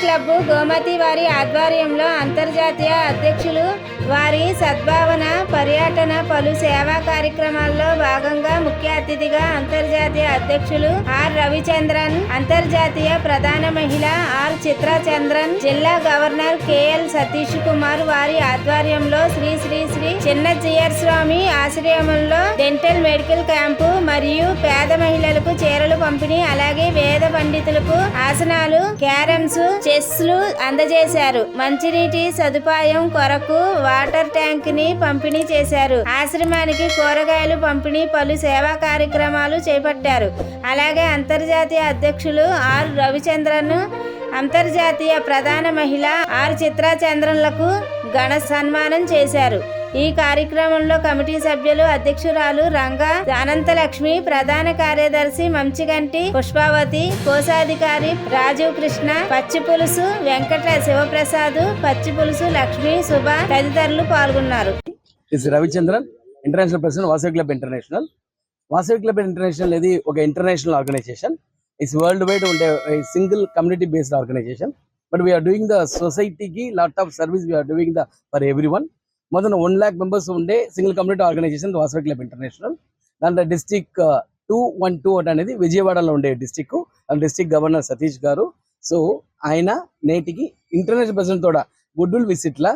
club Gomathi వారి ఆధ్వర్యంలో అంతర్జాతీయ అధ్యక్షులు వారి సద్భావన పర్యటన పలు సేవా కార్యక్రమాల్లో భాగంగా ముఖ్య అతిథిగా అంతర్జాతీయ అధ్యక్షులు ఆర్. రవిచంద్రన్ అంతర్జాతీయ ప్రధాన మహిళ ఆర్. చిత్రచంద్రన్ జిల్లా గవర్నర్ కెఎల్ సతీష్ కుమార్ వారి ఆధ్వర్యంలో శ్రీ శ్రీ శ్రీ చిన్న జియర్ స్వామి ఆశ్రయంలో డెంటల్ మెడికల్ క్యాంపు మరియు పేద మహిళలకు చీరలు పంపిణీ అలాగే వేద పండితులకు ఆసనాలు క్యారమ్స్ చెస్లు అందజేశారు. మంచినీటి సదుపాయం కొరకు వాటర్ ట్యాంక్ని పంపిణీ చేశారు. ఆశ్రమానికి కూరగాయలు పంపిణీ పలు సేవా కార్యక్రమాలు చేపట్టారు. అలాగే అంతర్జాతీయ అధ్యక్షులు ఆర్ రవిచంద్రన్ అంతర్జాతీయ ప్రధాన మహిళ ఆర్ చిత్రాచంద్రన్లకు ఘన సన్మానం చేశారు. ఈ కార్యక్రమంలో కమిటీ సభ్యులు అధ్యక్షురాలు రంగా అనంతలక్ష్మి ప్రధాన కార్యదర్శి మంచిగంటి పుష్పావతి కోశాధికారి రాజీవ్ కృష్ణ పచ్చి పులుసు వెంకట శివప్రసాద్ పచ్చి పులుసు లక్ష్మి శుభ తదితరులు పాల్గొన్నారు. Is Ravichandran international president Vasavi club international Vasavi club international అనేది ఒక international organisation it's world wide ఉండే single community based organisation but we are doing the సొసైటీకి lot of service we are doing the for everyone మొదట one lakh members ఉండే single community organisation Vasavi club international దాంట్లో district two one two అనేది విజయవాడలో ఉండే district district governor Satish గారు. So ఆయన నేటికి ఇంటర్నేషనల్ ప్రెసిడెంట్ తోడ గుడ్ విసిట్ల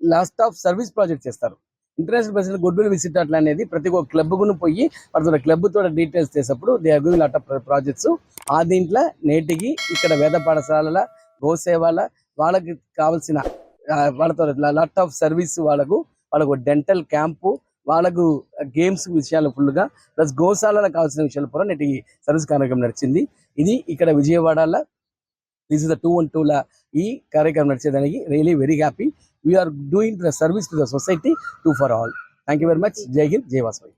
లాస్ట్ ఆఫ్ సర్వీస్ ప్రాజెక్ట్ చేస్తారు. ఇంటర్నేషనల్ ప్రెసిడెంట్ గుడ్ విసిట్ అట్లా అనేది ప్రతి ఒక్క క్లబ్ గును పోయి వాళ్ళతో క్లబ్ తోడ డీటెయిల్స్ చేసేప్పుడు they are lot of projects ఆ దీంట్లో నేటికి ఇక్కడ వేద పాఠశాలల గోసేవాల వాళ్ళకి కావాల్సిన వాళ్ళతో లాట్ ఆఫ్ సర్వీస్ వాళ్ళకు వాళ్ళకు డెంటల్ క్యాంపు వాళ్ళకు గేమ్స్ విషయాలు ఫుల్గా ప్లస్ గోశాలలో కావాల్సిన విషయాలు కూడా నేటి సర్వీస్ కార్యక్రమం నడిచింది. ఇది ఇక్కడ విజయవాడలో this is the two one టూల ఈ కార్యక్రమం నడిచేదానికి really very happy we are doing the service to the society too for all thank you very much Jai Hind Jai Vasavi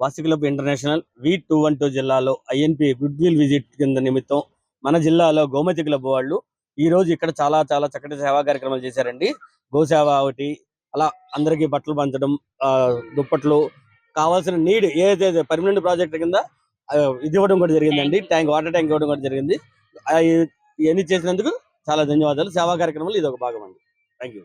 వాసి club international V two one two జిల్లాలో INP goodwill visit కింద నిమిత్తం మన జిల్లాలో Gomati club వాళ్ళు ఈ రోజు ఇక్కడ చాలా చాలా చక్కటి సేవా కార్యక్రమాలు చేశారండి. గోసేవ ఒకటి అలా అందరికీ బట్టలు పంచడం ఆ, దుప్పట్లు కావాల్సిన నీడ్ ఏదైతే పర్మనెంట్ ప్రాజెక్ట్ కింద ఇది ఇవ్వడం కూడా జరిగిందండి. ట్యాంక్ వాటర్ ట్యాంక్ ఇవ్వడం కూడా జరిగింది. ఇవన్నీ చేసినందుకు చాలా ధన్యవాదాలు. సేవా కార్యక్రమాలు ఇది ఒక భాగం అండి. Thank you